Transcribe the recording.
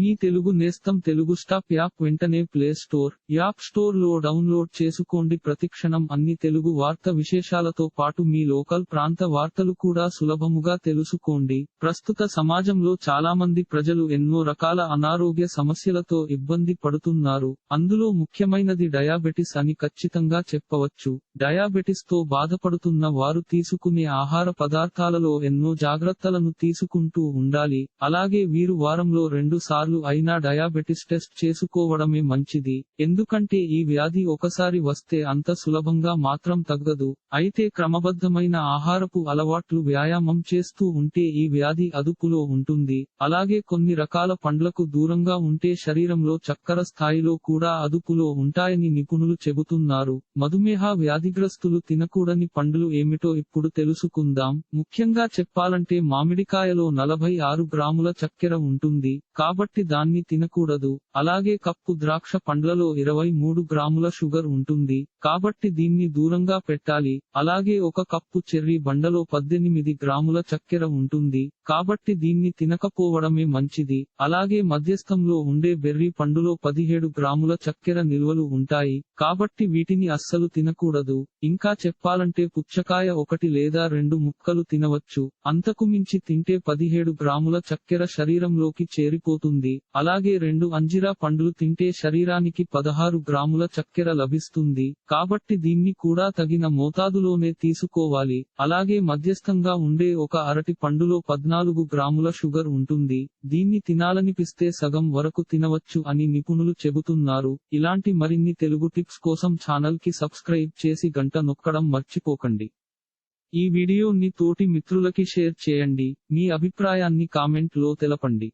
మీ తెలుగు నేస్తం Telugu stop app వెంటనే play store app స్టోర్లో డౌన్లోడ్ చేసుకోండి. ప్రతిక్షణం అన్ని తెలుగు వార్త విశేషాలతో పాటు మీ లోకల్ ప్రాంత వార్తలు కూడా సులభముగా తెలుసుకోండి. ప్రస్తుత సమాజంలో చాలా మంది ప్రజలు ఎన్నో రకాల అనారోగ్య సమస్యలతో ఇబ్బంది పడుతున్నారు. అందులో ముఖ్యమైనది డయాబెటిస్ అని ఖచ్చితంగా చెప్పవచ్చు. డయాబెటిస్తో బాధపడుతున్న వారు తీసుకునే ఆహార పదార్థాలలో ఎన్నో జాగ్రత్తలను తీసుకుంటూ ఉండాలి. అలాగే వీరు వారంలో రెండు సార్లు అయినా డయాబెటిస్ టెస్ట్ చేసుకోవడమే మంచిది. ఎందుకంటే ఈ వ్యాధి ఒకసారి వస్తే అంత సులభంగా మాత్రం తగ్గదు. అయితే క్రమబద్ధమైన ఆహారపు అలవాట్లు వ్యాయామం చేస్తూ ఉంటే ఈ వ్యాధి అదుపులో ఉంటుంది. అలాగే కొన్ని రకాల పండ్లకు దూరంగా ఉంటే శరీరంలో చక్కెర స్థాయిలో కూడా అదుపులో ఉంటాయని నిపుణులు చెబుతున్నారు. మధుమేహ వ్యాధిగ్రస్తులు తినకూడని పండ్లు ఏమిటో ఇప్పుడు తెలుసుకుందాం. ముఖ్యంగా చెప్పాలంటే మామిడికాయలో నలభై ఆరు గ్రాముల చక్కెర ఉంటుంది. కాబట్టి దాన్ని తినకూడదు. అలాగే కప్పు ద్రాక్ష పండ్లలో ఇరవై మూడు గ్రాముల షుగర్ ఉంటుంది. కాబట్టి దీన్ని దూరంగా పెట్టాలి. అలాగే ఒక కప్పు చెర్రీ బండలో పద్దెనిమిది గ్రాముల చక్కెర ఉంటుంది. కాబట్టి దీన్ని తినకపోవడమే మంచిది. అలాగే మధ్యస్థంలో ఉండే బెర్రీ పండులో పదిహేడు గ్రాముల చక్కెర నిల్వలు ఉంటాయి. కాబట్టి వీటిని అస్సలు తినకూడదు. ఇంకా చెప్పాలంటే పుచ్చకాయ ఒకటి లేదా రెండు ముక్కలు తినవచ్చు. అంతకు మించి తింటే పదిహేడు గ్రాముల చక్కెర శరీరంలోకి చేరిపోతుంది. అలాగే రెండు అంజిరా పండ్లు తింటే శరీరానికి పదహారు గ్రాముల చక్కెర లభిస్తుంది. కాబట్టి దీన్ని కూడా తగిన మోతాదులోనే తీసుకోవాలి. అలాగే మధ్యస్థంగా ఉండే ఒక అరటి పండులో పద్నాలుగు గ్రాముల షుగర్ ఉంటుంది. దీన్ని తినాలనిపిస్తే సగం వరకు తినవచ్చు అని నిపుణులు చెబుతున్నారు. ఇలాంటి మరిన్ని తెలుగు టిప్స్ కోసం ఛానల్కి సబ్స్క్రైబ్ చేసి గంట నొక్కడం మర్చిపోకండి. ఈ వీడియోని తోటి మిత్రులకి షేర్ చేయండి. మీ అభిప్రాయాన్ని కామెంట్లో తెలపండి.